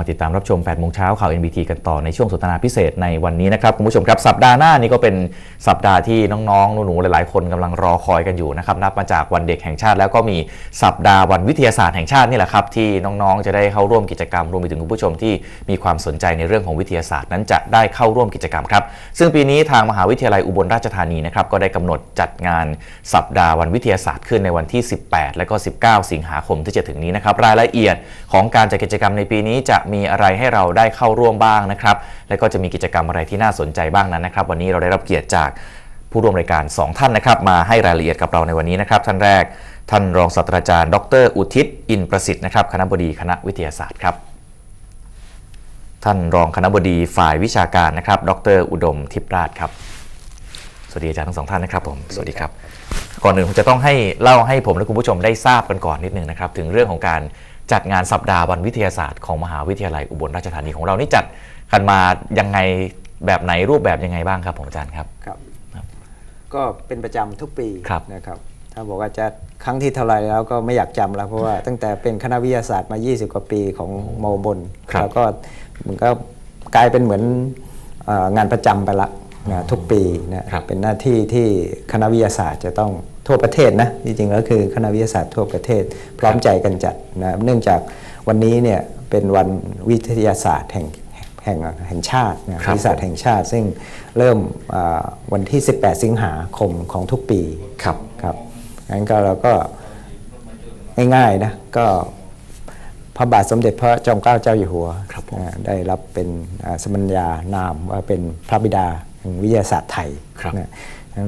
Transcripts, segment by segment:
มาติดตามรับชม8โมงเช้าข่าว NBT กันต่อในช่วงสนทนาพิเศษในวันนี้นะครับคุณผู้ชมครับสัปดาห์หน้านี้ก็เป็นสัปดาห์ที่น้องๆหนูๆหลายๆ คนกำลังรอคอยกันอยู่นะครับนับมาจากวันเด็กแห่งชาติ แล้วก็มีสัปดาห์วันวิทยาศาสตร์แห่งชาตินี่แหละครับที่น้องๆจะได้เข้าร่วมกิจกรรมรวมไปถึงคุณผู้ชมที่มีความสนใจในเรื่องของวิทยาศาสตร์นั้นจะได้เข้าร่วมกิจกรรมครับซึ่งปีนี้ทางมหาวิทยาลัยอุบลราชธานีนะครับก็ได้กำหนดจัดงานสัปดาห์วันวิทยาศาสตร์ขึ้นในวันที่ 18 และก็ 19 สิงหาคมที่จะถึงนี้นะครับรายละเอียดของการจัดกิจกรรมในปีนี้จะมีอะไรให้เราได้เข้าร่วมบ้างนะครับ และก็จะมีกิจกรรมอะไรที่น่าสนใจบ้างนั้นนะครับ วันนี้เราได้รับเกียรติจากผู้ร่วมรายการ 2 ท่านนะครับ มาให้รายละเอียดกับเราในวันนี้นะครับ ท่านแรก ท่านรองศาสตราจารย์ ดร อุทิศอินประสิทธิ์นะครับคณะบดีคณะวิทยาศาสตร์ครับ ท่านรองคณะบดีฝ่ายวิชาการนะครับ ดร อุดมทิพราชครับสวัสดีอาจารย์ทั้งสองท่านนะครับผมสวัสดีครับ ก่อนอื่นผมจะต้องให้เล่าให้ผมและคุณผู้ชมได้ทราบกันก่อนนิดนึงนะครับ ถึงเรื่องของการ จัดงานสัปดาห์วันวิทยาศาสตร์ของมหาวิทยาลัยอุบลราชธานีของเรานี่จัดกันมายังไงแบบไหนรูปแบบยังไงบ้างครับผมอาจารย์ครับ ครับครับก็เป็นประจำทุกปีครับนะครับ ถ้าบอกว่าจะครั้งที่เท่าไหรแล้วก็ไม่อยากจำแล้ว เพราะว่าตั้งแต่เป็นคณะวิทยาศาสตร์มา 20 กว่าปีของมอบนครับ แล้วก็มันก็กลายเป็นเหมือนเอ่องานประจำไปละนะทุกปีนะครับ เป็นหน้าที่ที่คณะวิทยาศาสตร์จะต้อง ทั่วประเทศนะจริงๆแล้วคือคณะวิทยาศาสตร์ทั่วประเทศ พร้อมใจกันจัดนะเนื่องจากวันนี้เนี่ยเป็นวันวิทยาศาสตร์แห่งแห่งแห่งชาตินะครับวิทยาศาสตร์แห่งชาติ ซึ่งเริ่มอ่าวันที่ 18 สิงหาคมของทุกปีครับครับงั้นก็เราก็ง่ายๆนะก็พระบาทสมเด็จพระจอมเกล้าเจ้าอยู่หัวครับผมอ่าได้รับเป็นอ่าสมัญญานามว่าเป็นพระบิดาแห่งวิทยาศาสตร์ไทยครับนะงั้น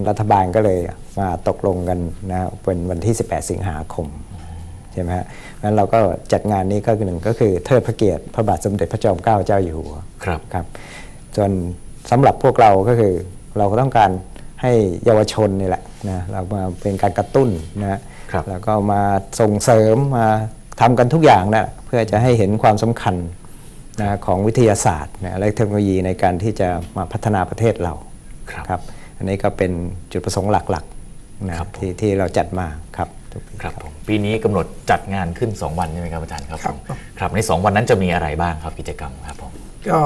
รัฐบาลก็เลยมาตกลงกันนะเป็นวันที่ 18 สิงหาคมใช่ไหมฮะงั้นเราก็จัดงานนี้ก็คือหนึ่งก็คือเทิดพระเกียรติพระบาทสมเด็จพระจอมเกล้าเจ้าอยู่หัวครับครับจนสำหรับพวกเราก็คือเราก็ต้องการให้เยาวชนนี่แหละนะเรามาเป็นการกระตุ้นนะครับแล้วก็มาส่งเสริมมาทำกันทุกอย่างนะเพื่อจะให้เห็นความสำคัญนะของวิทยาศาสตร์นะและเทคโนโลยีในการที่จะมาพัฒนาประเทศเราครับครับ อันนี้ก็เป็นจุดประสงค์หลักๆนะครับที่ที่เราจัดมาครับทุกปีครับผมปีนี้กำหนดจัดงานขึ้น 2 วันใช่ไหมครับอาจารย์ครับครับ ผมครับใน 2 วันนั้นจะมีอะไรบ้างครับกิจกรรมครับผมก็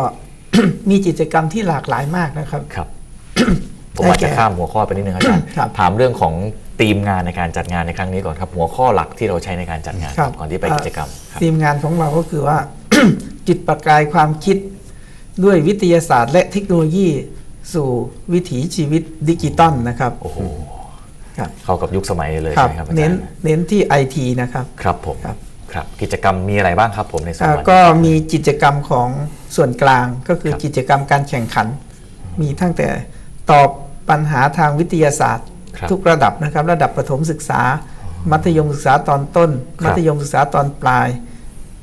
มีกิจกรรมที่หลากหลายมากนะครับ ครับ ผมว่าจะข้ามหัวข้อไปนิดนึงอาจารย์ ครับถามเรื่องของธีมงานในการจัดงานในครั้งนี้ก่อนครับ หัวข้อหลักที่เราใช้ในการจัดงานครับ ก่อนที่ไปกิจกรรมครับ ทีมงานของเราก็คือว่าจุดประกายความคิดด้วยวิทยาศาสตร์และเทคโนโลยี สู่วิถีชีวิตดิจิตอลนะครับโอ้โหครับเข้ากับยุคสมัยเลยครัใช่ไหมครับอาจาเน้นรย์เน้นที่ไอทีนะครับครับผมครับครับกิจกรรมมีอะไรบ้างครับผมในสองอ่าวันก็มีกิจกรรมของส่วนกลางก็คือครับกิจกรรมการแข่งขัน มีตั้งแต่ตอบปัญหาทางวิทยาศาสตร์ครับทุกระดับนะครับ ระดับประถมศึกษา มัธยมศึกษาตอนต้นครับมัธยมศึกษาตอนปลาย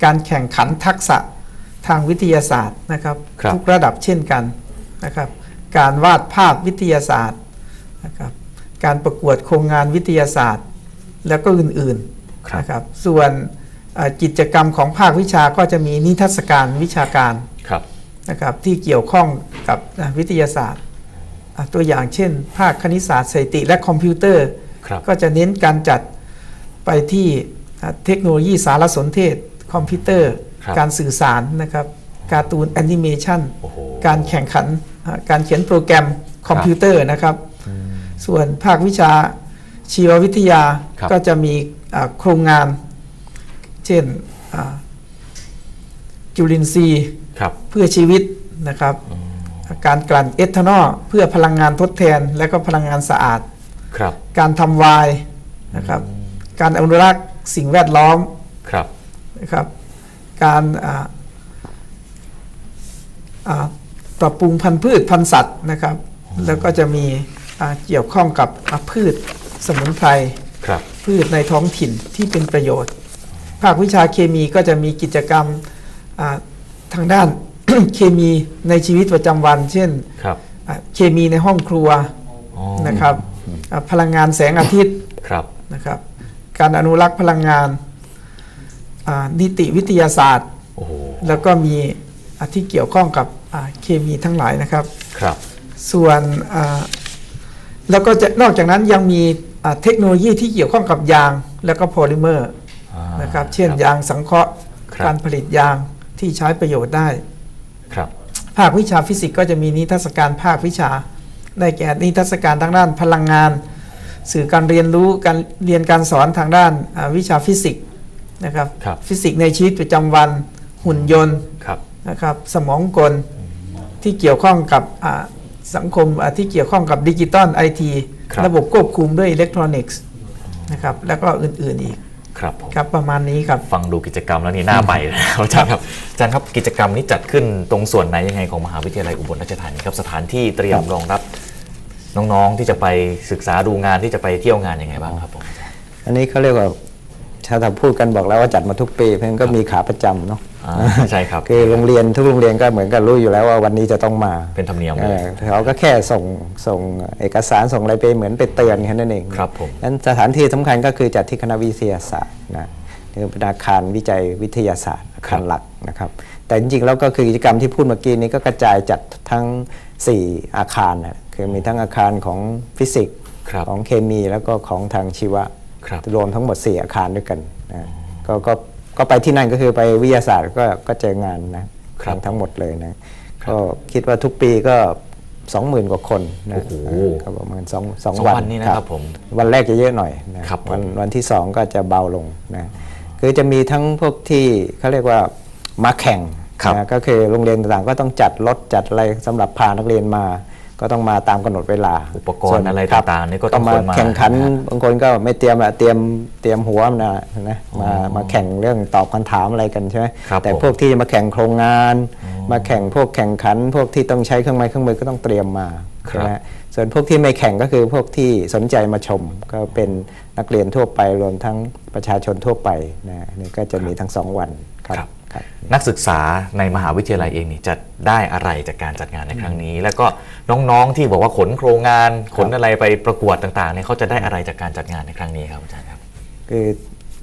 การแข่งขันทักษะทางวิทยาศาสตร์นะครับครับทุกระดับเช่นกันนะครับ การวาดภาพวิทยาศาสตร์นะครับการประกวดโครงงานวิทยาศาสตร์ แล้วก็อื่นครับๆนะครับส่วนเอ่อกิจกรรมของภาควิชาก็จะมีนิทรรศการวิชาการครับนะครับที่เกี่ยวข้องกับอะวิทยาศาสตร์อะตัวอย่างเช่น ภาคคณิตศาสตร์สถิติและคอมพิวเตอร์ครับก็จะเน้นการจัดไปที่อะเทคโนโลยีสารสนเทศ คอมพิวเตอร์ครับการสื่อสารนะครับการ์ตูนแอนิเมชันโอ้โหการแข่งขันอะ การเขียนโปรแกรมคอมพิวเตอร์นะครับ ส่วนภาควิชาชีววิทยาครับก็จะมีอะโครงงาน เช่นอะจุลินทรีย์ครับเพื่อชีวิตนะครับการกลั่นเอทานอลเพื่อพลังงานทดแทน และก็พลังงานสะอาดครับการทำไวน์นะครับ การอนุรักษ์สิ่งแวดล้อมครับนะครับ การอ่าอ่า ปรับปรุงพันธุ์พืชพันธุ์สัตว์นะครับ แล้วก็จะมีอ่าเกี่ยวข้องกับอ่าพืชสมุนไพรครับพืชในท้องถิ่นที่เป็นประโยชน์ ภาควิชาเคมีก็จะมีกิจกรรมอ่าทางด้านเคมีในชีวิตประจำวัน เช่นครับอ่าเคมีในห้องครัวอ๋อนะครับอ่าพลังงานแสงอาทิตย์ครับนะครับ การอนุรักษ์พลังงานอ่านิติวิทยาศาสตร์โอ้โหแล้วก็มีอ่าที่เกี่ยวข้องกับอ่า เคมีทั้งหลายนะครับครับ ส่วนอ่าแล้วก็จะนอกจากนั้นยังมีอ่าเทคโนโลยีที่เกี่ยวข้องกับยางแล้วก็โพลิเมอร์อ่านะครับเช่นครับยางสังเคราะห์ครับการผลิตยางที่ใช้ประโยชน์ได้ครับภาควิชาฟิสิกส์ก็จะมีนิทรรศการภาควิชา ได้แก่นิทรรศการทางด้านพลังงาน สื่อการเรียนรู้การเรียนการสอนทางด้านอ่าวิชาฟิสิกส์นะครับครับฟิสิกส์ในชีวิตประจำวันหุ่นยนต์ครับนะครับสมองกล ที่เกี่ยวข้องกับอ่าสังคมอ่าที่เกี่ยวข้องกับดิจิตอลไอทีครับระบบควบคุมด้วยอิเล็กทรอนิกส์นะครับแล้วก็อื่นๆอีกครับผมครับประมาณนี้ครับฟังดูกิจกรรมแล้วนี่น่าไปนะครับอาจารย์ครับอาจารย์ครับกิจกรรมนี้จัดขึ้นตรงส่วนไหนยังไงของมหาวิทยาลัยอุบลราชธานีครับสถานที่เตรียมรองรับน้องๆที่จะไปศึกษาดูงานที่จะไปเที่ยวงานยังไงบ้างครับผมอันนี้เขาเรียกว่าชาวตะพูดกันบอกแล้วว่าจัดมาทุกปี เพราะฉะนั้นก็มีขาประจำเนาะอ่า ใช่ครับ คือโรงเรียนทุกโรงเรียนก็เหมือนกับรู้อยู่แล้วว่าวันนี้จะต้องมาเป็นธรรมเนียมเอเลยอเขาก็แค่ส่งส่งเอกสารส่งอะไรไปเหมือนไปเตือนแค่นั้นเองครับผมนั้นสถานที่สำคัญก็คือจัดที่คณะวิทยาศาสตร์นะคือเป็นอาคารวิจัยวิทยาศาสตร์อาคารหลักนะครับ แต่จริงๆแล้วก็คือกิจกรรมที่พูดเมื่อกี้นี้ก็กระจายจัดทั้ง 4 อาคารนะคือมีทั้งอาคารของฟิสิกส์ครับของเคมีแล้วก็ของทางชีวะครับรวมทั้งหมด 4 อาคารด้วยกันนะก็ ก็ก็ไปที่นั่นก็คือไปวิทยาศาสตร์ก็ก็เจองานนะครับทั้งทั้งหมดเลยนะก็คิดว่าทุกปีก็20,000กว่าคนนะโอ้โหก็ประมาณ2 2สองวันวันนี่นะครับผมวันแรกจะเยอะหน่อยนะครับผมวันวันที่2ก็จะเบาลงนะคือจะมีทั้งพวกที่เขาเรียกว่ามาแข่งครับนะก็คือโรงเรียนต่างๆก็ต้องจัดรถจัดอะไรสำหรับพานักเรียนมา ก็ต้องมาตามกำหนดเวลา อุปกรณ์อะไรคบต่างๆนี่ก็ต้องมาคนมาแข่งขันนะฮะบางคนก็ไม่เตรียมอะเตรียมเตรียมหัวมันนะนะมามาแข่งเรื่องตอบคำถามอะไรกันใช่ไหมครับแต่ผมพวกที่มาแข่งโครงงาน มาแข่งพวกแข่งขัน พวกที่ต้องใช้เครื่องไม้เครื่องมือก็ต้องเตรียมมาใช่ไหมส่วนพวกที่ไม่แข่งก็คือพวกที่สนใจมาชม ก็เป็นนักเรียนทั่วไปรวมทั้งประชาชนทั่วไปนะนี่ก็จะมีทั้งสองวันครับครับครับ นักศึกษาในมหาวิทยาลัยเองนี่จะได้อะไรจากการจัดงานในครั้งนี้ แล้วก็น้องๆที่บอกว่าขนโครงงานขนอะไรไปประกวดต่างๆเนี่ยเขาจะได้อะไรจากการจัดงานในครั้งนี้ครับอาจารย์ครับคือ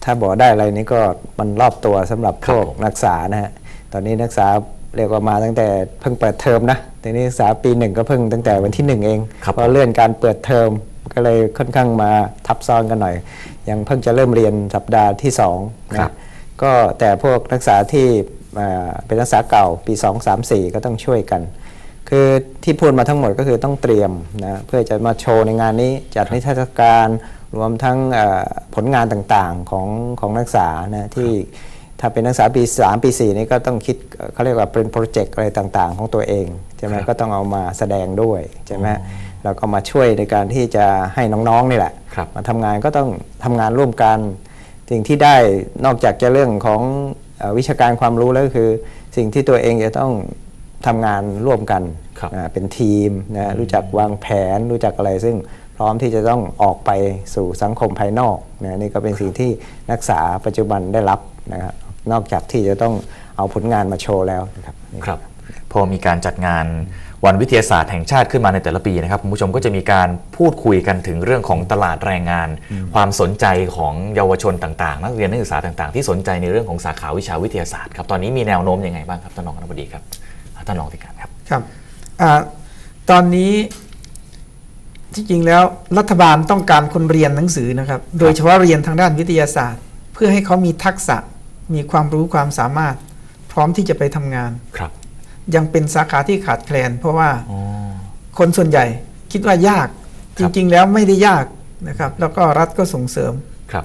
ถ้าบอกได้อะไรนี่ก็มันรอบตัวสำหรับคพรับวกผมนักศึกษานะฮะตอนนี้นักศึกษาเรียกว่ามาตั้งแต่เพิ่งเปิดเทอมนะตอนนี้นักศึกษาปีหนึ่งก็เพิ่งตั้งแต่วันที่หนึ่งเองครับเพราะเลื่อนการเปิดเทอมก็เลยค่อนข้างมาทับซ้อนกันหน่อย ยังเพิ่งจะเริ่มเรียนสัปดาห์ที่สองครันะบ ก็แต่พวกนักศึกษาที่อ่าเป็นนักศึกษาเก่าปี 2 3 4 ก็ต้องช่วยกัน คือที่พูดมาทั้งหมดก็คือต้องเตรียมนะเพื่อจะมาโชว์ในงานนี้จัดนิทรรศการรวมทั้งเอ่อผลงานต่างๆของของนักศึกษานะที่ถ้าเป็นนักศึกษาปี 3 ปี 4 นี่ก็ต้องคิดเอ่อเขาเรียกว่าเป็นโปรเจกต์อะไรต่างๆ ของตัวเองใช่ไหมครับก็ต้องเอามาแสดงด้วยใช่ไหมแล้วก็มาช่วยในการที่จะให้น้องๆนี่แหละครับมาทำงานก็ต้องทำงานร่วมกัน สิ่งที่ได้นอกจากจะเรื่องของเออวิชาการความรู้แล้วก็คือ สิ่งที่ตัวเองจะต้องทำงานร่วมกันครับอ่าเป็นทีมนะรู้จักวางแผนรู้จักอะไรซึ่งพร้อมที่จะต้องออกไปสู่สังคมภายนอกนะนี่ก็เป็นสิ่งที่นักศึกษาปัจจุบันได้รับนะครับนอกจากที่จะต้องเอาผลงานมาโชว์แล้วนะครับนี่ครับพอมีการจัดงาน วันวิทยาศาสตร์แห่งชาติขึ้นมาในแต่ละปีนะครับคุณผู้ชมก็จะมีการพูดคุยกันถึงเรื่องของตลาดแรงงาน ความสนใจของเยาวชนต่างๆ นักเรียนนักศึกษาต่างๆ ที่สนใจในเรื่องของสาขาวิชาวิทยาศาสตร์ครับตอนนี้มีแนวโน้มยังไงบ้างครับท่านรองคณบดีครับอ่าท่านรองติการครับครับอาตอนนี้ที่จริงแล้วรัฐบาลต้องการคนเรียนหนังสือนะครับ โดยเฉพาะเรียนทางด้านวิทยาศาสตร์ เพื่อให้เขามีทักษะมีความรู้ความสามารถ พร้อมที่จะไปทำงานครับ ยังเป็นสาขาที่ขาดแคลน เพราะว่าอ๋อคนส่วนใหญ่คิดว่ายากคจรับริงๆแล้วไม่ได้ยากนะครับ แล้วก็รัฐก็ส่งเสริมครับ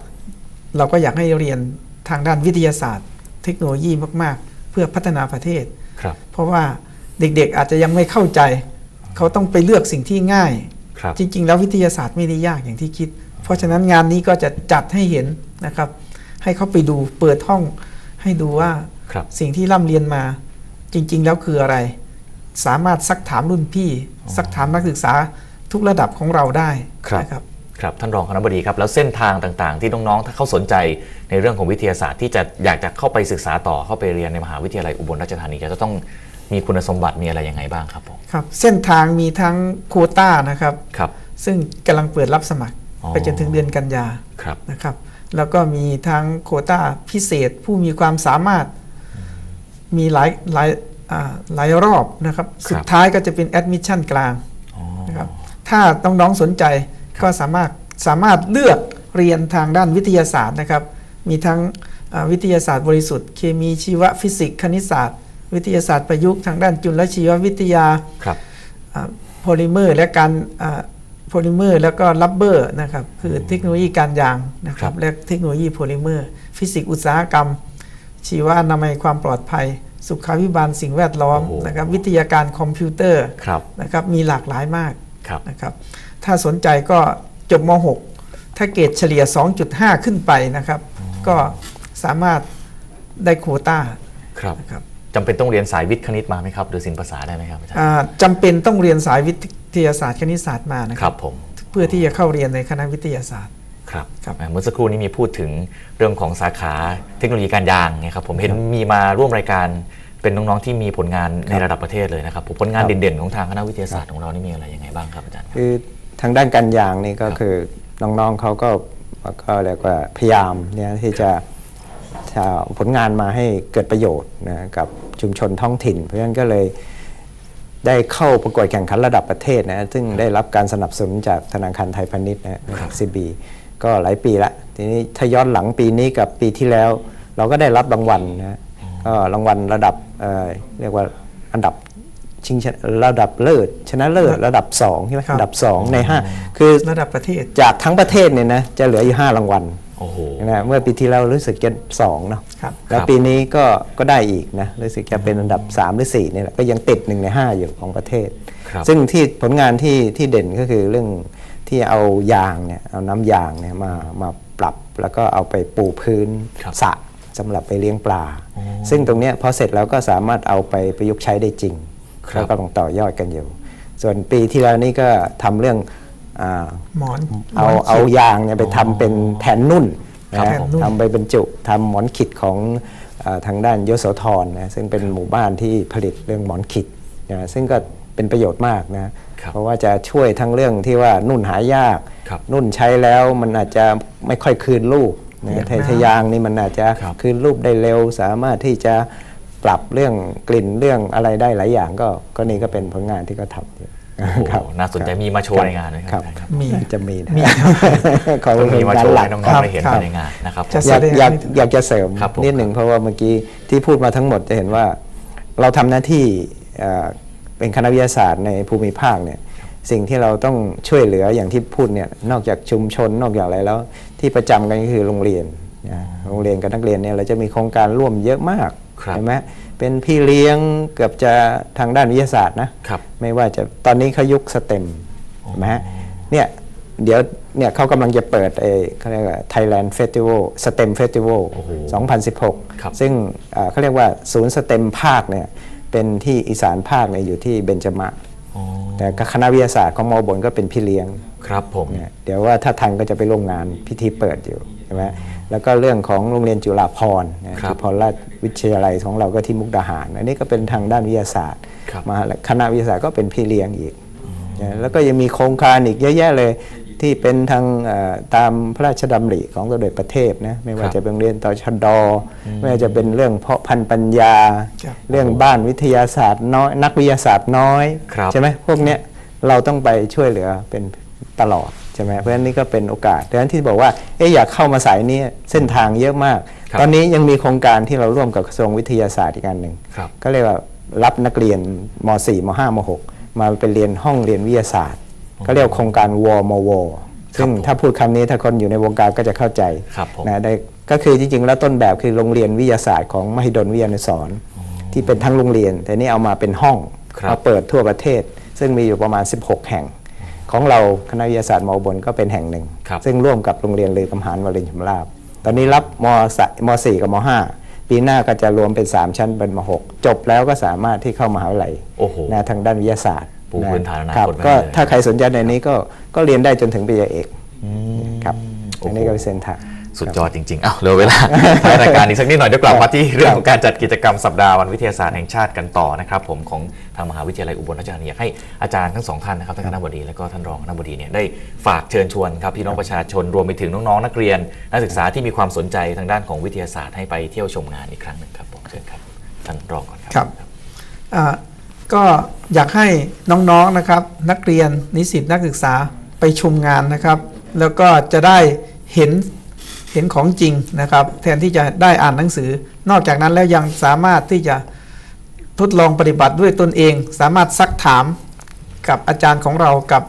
เราก็อยากให้เรียนทางด้านวิทยาศาสตร์ เทคโนโลยีมากๆ เพื่อพัฒนาประเทศครับ เพราะว่าเด็กๆอาจจะยังไม่เข้าใจ เขาต้องไปเลือกสิ่งที่ง่ายครับจริง ๆ แล้ววิทยาศาสตร์ไม่ได้ยากอย่างที่คิด เพราะฉะนั้นงานนี้ก็จะจัดให้เห็นนะครับ ให้เขาไปดูเปิดห้องให้ดูว่าครับสิ่งที่ร่ำเรียนมา จริง ๆ แล้วคืออะไร สามารถซักถามรุ่นพี่ ซักถามนักศึกษาทุกระดับของเราได้ครับนะครับครับท่านรองคณบดีครับแล้วเส้นทางต่างๆ ที่น้องๆถ้าเขาสนใจในเรื่องของวิทยาศาสตร์ที่จะอยากจะเข้าไปศึกษาต่อเข้าไปเรียนในมหาวิทยาลัยอุบลราชธานีจะต้องมีคุณสมบัติมีอะไรยังไงบ้างครับผมครับ เส้นทางมีทั้งโควต้านะครับครับ ซึ่งกำลังเปิดรับสมัครอ๋อไปจนถึงเดือนกันยาครับนะครับ แล้วก็มีทั้งโควต้าพิเศษผู้มีความสามารถ มีหลายหลายอ่าหลายรอบนะครับ สุดท้ายก็จะเป็นแอดมิชชั่นกลางอ๋อนะครับถ้าน้องๆสนใจก็สามารถสามารถเลือกเรียนทางด้านวิทยาศาสตร์นะครับ มีทั้งอ่าวิทยาศาสตร์บริสุทธิ์ เคมีชีวฟิสิกส์คณิตศาสตร์ วิทยาศาสตร์ประยุกต์ทางด้านจุลชีววิทยาครับโพลิเมอร์และการโพลิเมอร์แล้วก็ลับเบอร์นะครับคือเทคโนโลยีการยางนะคครัรับบและเทคโนโลยีโพลิเมอร์ ฟิสิกส์อุตสาหกรรม ชีวอนามัยความปลอดภัย สุขาภิบาลสิ่งแวดล้อมโอ้โหนะครับวิทยาการคอมพิวเตอร์ครับนะครับมีหลากหลายมากครับนะครับถ้าสนใจก็จบม .6 ถ้าเกรดเฉลี่ย 2.5 ขึ้นไปนะครับ ก็สามารถได้โควต้าครับนะครับจำเป็นต้องเรียนสายวิทย์คณิตมาไหมครับหรือศิลปภาษาได้ไหมครับอาจารย์อ่าจำเป็นต้องเรียนสายวิทยาศาสตร์คณิตศาสตร์มานะคครัรับบผมเพื่อที่จะเข้าเรียนในคณะวิทยาศาสตร์ ครับครับอ่าเมื่อสักครู่นี้มีพูดถึงเรื่องของสาขาเทคโนโลยีการยางนะครับผมเห็นมีมาร่วมรายการเป็นน้องๆที่มีผลงานในระดับประเทศเลยนะครับผมผลงานครับเด่นๆของทางคณะวิทยาศาสตร์ของเรานี่มีอะไรยังไงบ้างครับอาจารย์ครับคือทางด้านการยางนี่ก็คือน้องๆเขาก็ก็เรียกว่าพยายามเนี่ยที่จะจะเอาผลงานมาให้เกิดประโยชน์นะกับชุมชนท้องถิ่น เพราะฉะนั้นก็เลยได้เข้าประกวดแข่งขันระดับประเทศนะซึ่งได้รับการสนับสนุนจากธนาคารไทยพาณิชย์นะซีบี ก็หลายปีละทีนี้ถ้าย้อนหลังปีนี้กับปีที่แล้ว เราก็ได้รับรางวัลนะก็รางวัลระดับเอ่อเรียกว่าอันดับชิงชนะระดับเลิศชนะเลิศระดับ2ใช่ไหมครับระดับ 2 ใน 5 คือระดับประเทศจากทั้งประเทศเนี่ยนะจะเหลืออยู่5รางวัลโอ้โหนะเมื่อปีที่แล้วรู้สึกจะ2เนาะครับแล้วครับปีนี้ก็ก็ได้อีกนะรู้สึกจะเป็นอันดับ 3 หรือ 4นี่แหละก็ยังติด1ใน 5 อยู่ของประเทศครับซึ่งที่ผลงานที่ที่เด่นก็คือเรื่อง ที่เอายางเนี่ยเอาน้ำยางเนี่ยมามาปรับแล้วก็เอาไปปูพื้นครับสระสำหรับไปเลี้ยงปลา ซึ่งตรงเนี้ยพอเสร็จแล้วก็สามารถเอาไปประยุกต์ใช้ได้จริงครับแล้วก็ลองต่อยอดกันอยู่ ส่วนปีที่แล้วนี่ก็ทำเรื่องอาหมอนเอาหมนเอาขีดยางเนี่ยไปทำเป็นแทนนุ่นครับนะแทนนุ่นทำไปบรรจุทำหมอนขิดของอาทางด้านยโสธรนะซึ่งเป็นหมู่บ้านที่ผลิตเรื่องหมอนขิดนะซึ่งก็เป็นประโยชน์มากนะครับ เพราะว่าจะช่วยทั้งเรื่องที่ว่านุ่นหายากครับนุ่นใช้แล้วมันอาจจะไม่ค่อยคืนลูกเปียนะกไทน้ำทยางนี่มันอาจจะครับคืนรูปได้เร็ว สามารถที่จะปรับเรื่องกลิ่นเรื่องอะไรได้หลายอย่าง ก็ก็นี่ก็เป็นผลงานที่เขาทำอยู่โอ้โหครับน่าสนใจมีมาโชว์ในงานไหมคครัรับบอาจารย์ครับ มีจะมีนะมีขอต้องมีเป็นมาการโชว์หลัให้กน้องครับๆได้เห็นครับภายในงานนะครับจะอยากแสดงอยากให้อยากจะเสริมครับผมนิดหนึ่งเพราะว่าเมื่อกี้ที่พูดมาทั้งหมดจะเห็นว่า เราทำหน้าที่ เอ่อเป็นคณะวิทยาศาสตร์ในภูมิภาคเนี่ยสิ่งที่เราต้องช่วยเหลืออย่างที่พูดเนี่ยนอกจากชุมชนนอกจากอะไรแล้ว ที่ประจำกันก็คือโรงเรียนนะโรงเรียนกับนักเรียนเนี่ยเราจะมีโครงการร่วมเยอะมากครับเห็นไหมเป็นพี่เลี้ยงเกือบจะทางด้านวิทยาศาสตร์นะครับไม่ว่าจะตอนนี้เขายุคสเต็มเห็นไหมฮะเนี่ยเดี๋ยวเนี่ยเขากำลังจะเปิดเออเขาเรียกว่า Thailand Festival STEM Festival โอ้โห2016ครับซึ่งเอ่อเขาเรียกว่าศูนย์สเต็มภาคเนี่ย เป็นที่อีสานภาคเนี่ยอยู่ที่เบญจมะอ๋อแต่คณะวิทยาศาสตร์ของมอบนก็เป็นพี่เลี้ยงครับผมเนี่ยเดี๋ยวว่าถ้าทันก็จะไปร่วมงานพิธีเปิดอยู่ใช่ไหมแล้วก็เรื่องของโรงเรียนจุฬาภรณ์นะครับจุฬาภรณราชวิทยาลัยของเราก็ที่มุกดาหาร อันนี้ก็เป็นทางด้านวิทยาศาสตร์ครับมหาคณะวิทยาศาสตร์ก็เป็นพี่เลี้ยงอีกนะแล้วก็ยังมีโครงการอีกเยอะแยะเลย ที่เป็นทางเอ่อตามพระราชดำริของสมเด็จประเทศนะไม่ว่าครับจะเป็นโรงเรียนตชดไม่ว่าจะเป็นเรื่องเพาะพันธุ์ปัญญาครับเรื่องบ้านวิทยาศาสตร์น้อย นักวิทยาศาสตร์น้อยครับใช่ไหมพวกเนี้ยเราต้องไปช่วยเหลือเป็นตลอดใช่ไหมเพราะฉะนั้นนี่ก็เป็นโอกาสดังนั้นที่บอกว่าเอ๊ะอยากเข้ามาสายนี้เส้นทางเยอะมากครับตอนนี้ยังมีโครงการที่เราร่วมกับกระทรวงวิทยาศาสตร์อีกอันหนึ่งครับก็เรียกว่ารับนักเรียนม .4 ม .5 ม .6 มาไปเรียนห้องเรียนวิทยาศาสตร์ ก็เรียกว่าโครงการวมวซึ่งผมถ้าพูดคำนี้ถ้าคนอยู่ในวงการก็จะเข้าใจครับผมนะได้ก็คือจริงๆ แล้วต้นแบบคือโรงเรียนวิทยาศาสตร์ของมหิดลวิทยานุสรณ์ที่เป็นทั้งโรงเรียน แต่นี่เอามาเป็นห้องครับมาเปิดทั่วประเทศ ซึ่งมีอยู่ประมาณ 16 แห่ง ของเราคณะวิทยาศาสตร์มอบนก็เป็นแห่งหนึ่งครับซึ่งร่วมกับโรงเรียนเลยกำหารวรินทร์ชำราบตอนนี้รับมสม .4 กับม .5 ปีหน้าก็จะรวมเป็น 3 ชั้นเป็นม .6 จบแล้วก็สามารถที่เข้ามหาวิทยาลัยโอ้โหนะทางด้านวิทยาศาสตร์ ปูพื้นฐานอนาคตครับไว้ก็เลยถ้าใครสนใจในนี้ก็ก็เรียนได้จนถึงปริญญาเอกอืมครับโอ้โหอันนี้ก็เป็นเส้นทางสุดยอดจริงๆ อ้าวเหลือเวลาท้ายรายการอีกสักนิดหน่อยเดี๋ยวกลับมาที่เรื่องของการจัดกิจกรรมสัปดาห์วันวิทยาศาสตร์แห่งชาติกันต่อนะครับผมของทางมหาวิทยาลัยอุบลราชธานีอยากให้อาจารย์ทั้งสองท่านนะครับท่านคณบดีและก็ท่านรองคณบดีเนี่ยได้ฝากเชิญชวนครับพี่น้องประชาชนรวมไปถึงน้องๆนักเรียน นักศึกษาที่มีความสนใจทางด้านของวิทยาศาสตร์ให้ไปเที่ยวชมงานอีกครั้งหนึ่งครับผมเชิญครับท่านรองก่อนครัครับอ่า ก็อยากให้น้องๆนะครับ นักเรียนนิสิตนักศึกษาไปชมงานนะครับ แล้วก็จะได้เห็นเห็นของจริงนะครับ แทนที่จะได้อ่านหนังสือ นอกจากนั้นแล้วยังสามารถที่จะทดลองปฏิบัติด้วยตนเอง สามารถซักถามกับอาจารย์ของเรากับ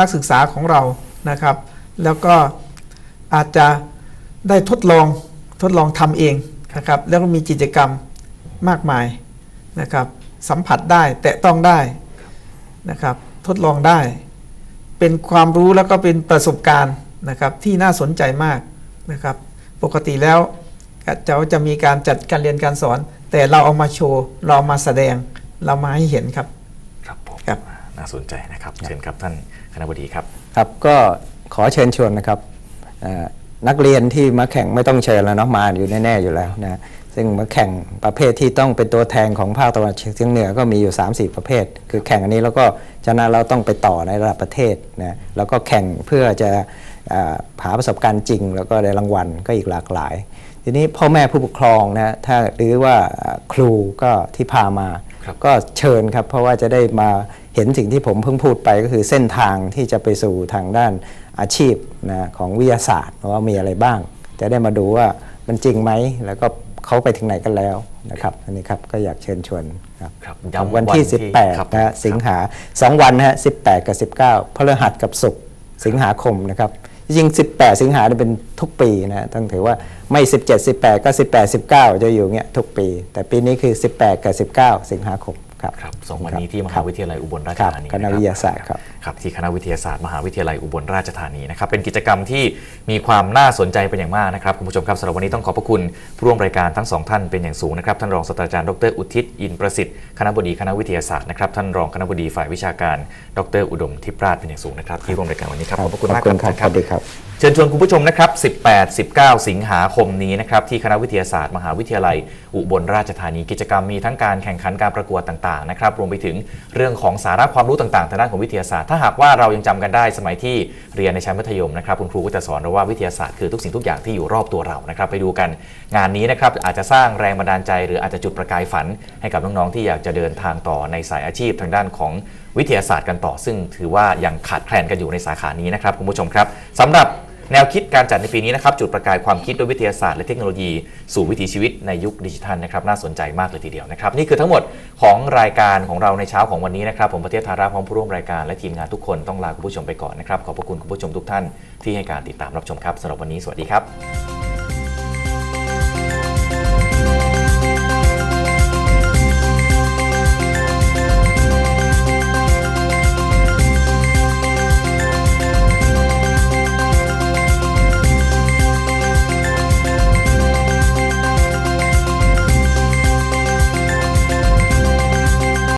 นักศึกษาของเรานะครับ แล้วก็อาจจะได้ทดลองทดลองทำเองนะครับ แล้วก็มีกิจกรรมมากมายนะครับ สัมผัสได้แตะต้องได้นะครับ ทดลองได้ เป็นความรู้แล้วก็เป็นประสบการณ์นะครับที่น่าสนใจมากนะครับ ปกติแล้วจะจะมีการจัดการเรียนการสอน แต่เราเอามาโชว์ เราเอามาแสดงเรามาให้เห็นครับ ครับผมครับน่าสนใจนะครับ เชิญครับท่านคณบดีครับ ครับก็ขอเชิญชวนนะครับเอ่อนักเรียนที่มาแข่งไม่ต้องเชิญแล้วเนาะมาอยู่แน่ๆอยู่แล้วนะ ซึ่งมาแข่งประเภทที่ต้องเป็นตัวแทนของภาคตะวันออกเฉียงเหนือก็มีอยู่ 3-4 ประเภท คือแข่งอันนี้แล้วก็ชนะเราต้องไปต่อในระดับประเทศนะแล้วก็แข่งเพื่อจะเอ่อหาประสบการณ์จริง แล้วก็ได้รางวัลก็อีกหลากหลาย ทีนี้พ่อแม่ผู้ปกครองนะถ้าหรือว่าครูก็ที่พามาครับก็เชิญครับ เพราะว่าจะได้มาเห็นสิ่งที่ผมเพิ่งพูดไปก็คือเส้นทางที่จะไปสู่ทางด้านอาชีพนะของวิทยาศาสตร์ว่ามีอะไรบ้าง จะได้มาดูว่ามันจริงไหมแล้วก็ เขาไปถึงไหนกันแล้วนะครับอันนี้ครับก็อยากเชิญชวนครับครับครับย้ำวันที่วันที่ครับ18นะฮะสิงหา2วันนะฮะ18 กับ 19พฤหัสกับศุกร์สิงหาคมนะครับจริงๆ18 สิงหาเนี่ยเป็นทุกปีนะต้องถือว่าไม่ 17 18 ก็ 18 19 จะอยู่เงี้ยทุกปี แต่ปีนี้คือ 18 กับ 19 สิงหาคม ครับครับสองวันนี้ครับที่มหาวิทยาลัยอุบลราชครับธานีคณะรับวิทยาศาสตร์ครับครับที่คณะวิทยาศาสตร์มหาวิทยาลัยอุบลราชธานีนะครับเป็นกิจกรรมที่มีความน่าสนใจเป็นอย่างมากนะครับคุณผู้ชมครับสำหรับวันนี้ต้องขอบพระคุณผู้ร่วมรายการทั้งสองท่านเป็นอย่างสูงนะครับท่านรองศาสตราจารย์ดรอุทิศอินประสิทธิ์คณะบดีคณะวิทยาศาสตร์นะครับท่านรองคณะบดีฝ่ายวิชาการ ดรอุดมทิพย์ราชเป็นอย่างสูงนะครับที่ร่วมรายการวันนี้ครับขอบพระคุณมากขอบคุณครับอาจารย์สวัสดีครับ เชิญชวนคุณผู้ชมนะครับ 18 19 สิงหาคมนี้นะครับที่คณะวิทยาศาสตร์ มหาวิทยาลัย อุบลราชธานีกิจกรรมมีทั้งการแข่งขันการประกวดต่างๆนะครับรวมไปถึงเรื่องของสาระความรู้ต่างๆทางด้านของวิทยาศาสตร์ ถ้าหากว่าเรายังจำกันได้สมัยที่เรียนในชั้นมัธยมนะครับคุณครูก็จะสอนเราว่าวิทยาศาสตร์คือทุกสิ่งทุกอย่างที่อยู่รอบตัวเรานะครับไปดูกันงานนี้นะครับอาจจะสร้างแรงบันดาลใจ หรืออาจจะจุดประกายฝัน ให้กับน้องๆที่อยากจะเดินทางต่อในสายอาชีพทางด้านของวิทยาศาสตร์กันต่อ ซึ่งถือว่ายังขาดแคลนกันอยู่ในสาขานี้นะครับคุณผู้ชมครับสำหรับ แนวคิดการจัดในปีนี้นะครับจุดประกายความคิดด้วยวิทยาศาสตร์และเทคโนโลยี สู่วิถีชีวิตในยุคดิจิทัลนะครับน่าสนใจมากเลยทีเดียวนะครับนี่คือทั้งหมดของรายการของเราในเช้าของวันนี้นะครับผมประเทศธาราพร้อมผู้ร่วมรายการและทีมงานทุกคนต้องลาคุณผู้ชมไปก่อนนะครับขอบพระคุณคุณผู้ชมทุกท่านที่ให้การติดตามรับชมครับสำหรับวันนี้สวัสดีครับ